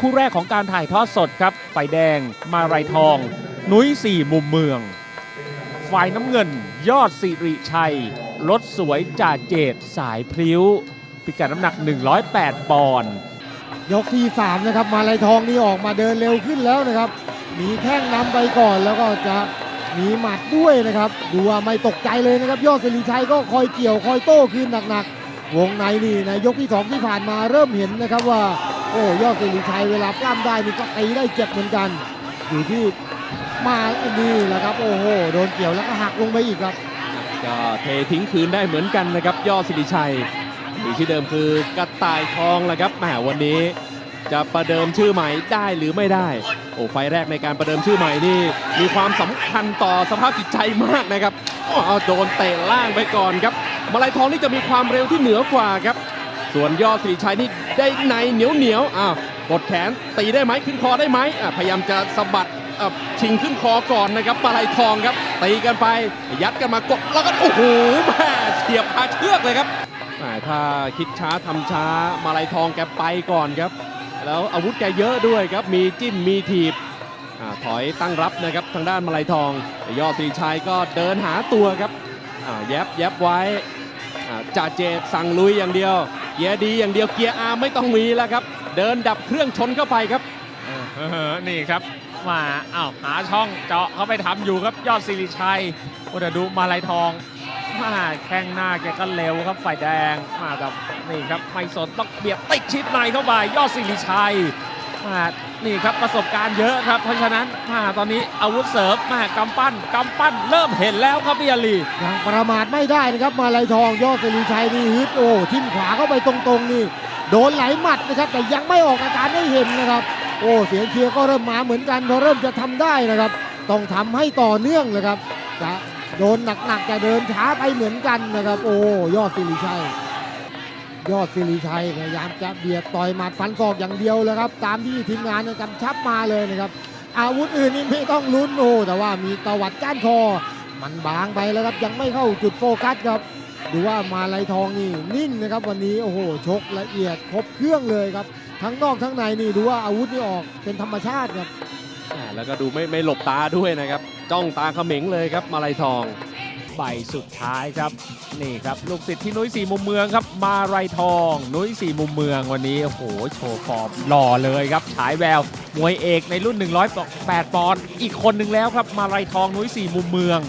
คู่แรกของการถ่ายทอดสดครับฝ่ายแดงมาลายทอง นุ้ยสี่มุมเมือง ฝ่ายน้ำเงิน ยอดสิริชัยรถสวยจ่าเจดสายพลิ้ว พิกัดน้ำหนัก 108 ปอนด์ยกที่ 3 นะครับ มาลายทองนี่ออกมาเดินเร็วขึ้นแล้วนะครับ มีแข้งนำไปก่อนแล้วก็จะมีหมัดด้วยนะครับ ดูว่าไม่ตกใจเลยนะครับ ยอดสิริชัยก็คอยเกี่ยวคอยโต้คืนหนักๆ วงในนี่ในยกที่ 2 ที่ผ่านมาเริ่มเห็นนะครับว่า โอ้ยอดสิริชัยเวลาปล้ำได้นี่ก็ตีได้เจ็บเหมือนกัน อยู่ที่มานี่แหละครับ โอ้โหโดนเกี่ยวแล้วก็หักลงไปอีกครับก็เททิ้งคืนได้เหมือนกันนะครับ ยอดสิริชัยมีชื่อเดิมคือกระต่ายทองแหละครับแหมวันนี้ จะประเดิมชื่อใหม่ได้หรือไม่ได้ โอ้ไฟแรกในการประเดิมชื่อใหม่นี่ มีความสำคัญต่อสภาพจิตใจมากนะครับโอ้เอาโดนเตะล่างไปก่อนครับมาลายทองนี่จะมีความเร็วที่เหนือกว่าครับ ส่วนยอดสิริชัยนี่ได้ในเหนียวเหนียวอ้าวกดแขนตีได้ไหมขึ้นคอได้ไหมอะพยายามจะสะบัดอะชิงขึ้นคอก่อนนะครับมาลายทองครับตีกันไปยัดกันมากดแล้วก็โอ้โหแม่เสียบคาเชือกเลยครับถ้าคิดช้าทำช้ามาลายทองแกไปก่อนครับ แล้วอาวุธแกเยอะด้วยครับมีจิ้มมีถีบอาถอยตั้งรับนะครับทางด้านมาลายทอง ยอดสีชัยก็เดินหาตัวครับอ่าแยบแยบไว้อ่าจ่าเจดสั่งลุยอย่างเดียว กียร์ดีอย่างเดียวเกียร์อาไม่ต้องมีแล้วครับ เดินดับเครื่องชนเข้าไปครับนี่ครับมาอ้าวหาช่องเจาะเข้าไปทำอยู่ครับยอดสิริชัยโอ้แต่ดูมาลายทองมาแข้งหน้าแกก็เร็วครับฝ่ายแดงมาแบบนี่ครับไม่สนต้องเบียดติดชิดในเข้าไปยอดสิริชัย นี่ครับประสบการณ์เยอะครับเพราะฉะนั้นมาตอนนี้อาวุธเสริมมากำปั้นกำปั้นเริ่มเห็นแล้วครับพี่อลียังประมาทไม่ได้นะครับมาลายทองยอดสิริชัยนี่ฮึดโอ้ทิ่มขวาเข้าไปตรงๆนี่โดนไหลหมัดนะครับแต่ยังไม่ออกอาการให้เห็นนะครับ โอ้เสียงเชียร์ก็เริ่มมาเหมือนกันพอเริ่มจะทำได้นะครับ ต้องทำให้ต่อเนื่องเลยครับจะโดนหนักๆจะเดินช้าไปเหมือนกันนะครับ โอ้ยอดสิริชัย ยอดสิริชัยพยายามจะเบียดต่อยหมัดฟันศอกอย่างเดียวเลยครับ ตามที่ทีมงานกำชับมาเลยนะครับ อาวุธอื่นนี่ไม่ต้องลุ้นโอ้แต่ว่ามีตวัดก้านคอ มันบางไปแล้วครับยังไม่เข้าจุดโฟกัสครับดูว่ามาลายทองนี่นิ่งนะครับ วันนี้โอ้โหชกละเอียดครบเครื่องเลยครับ ทั้งนอกทั้งในนี่ดูว่าอาวุธนี่ออกเป็นธรรมชาติครับแล้วก็ดูไม่ไม่หลบตาด้วยนะครับ จ้องตาเขม็งเลยครับมาลายทอง ใบสุดท้ายครับ นี่ครับ ลูกศิษย์ที่นุ้ยสี่มุมเมืองครับ มาไรทอง นุ้ยสี่มุมเมืองวันนี้ โอ้โห โชว์ฟอร์มหล่อเลยครับ ฉายแวว มวยเอกในรุ่น 108ปอนด์อีกคนหนึ่งแล้วครับ มาไรทองนุ้ยสี่มุมเมือง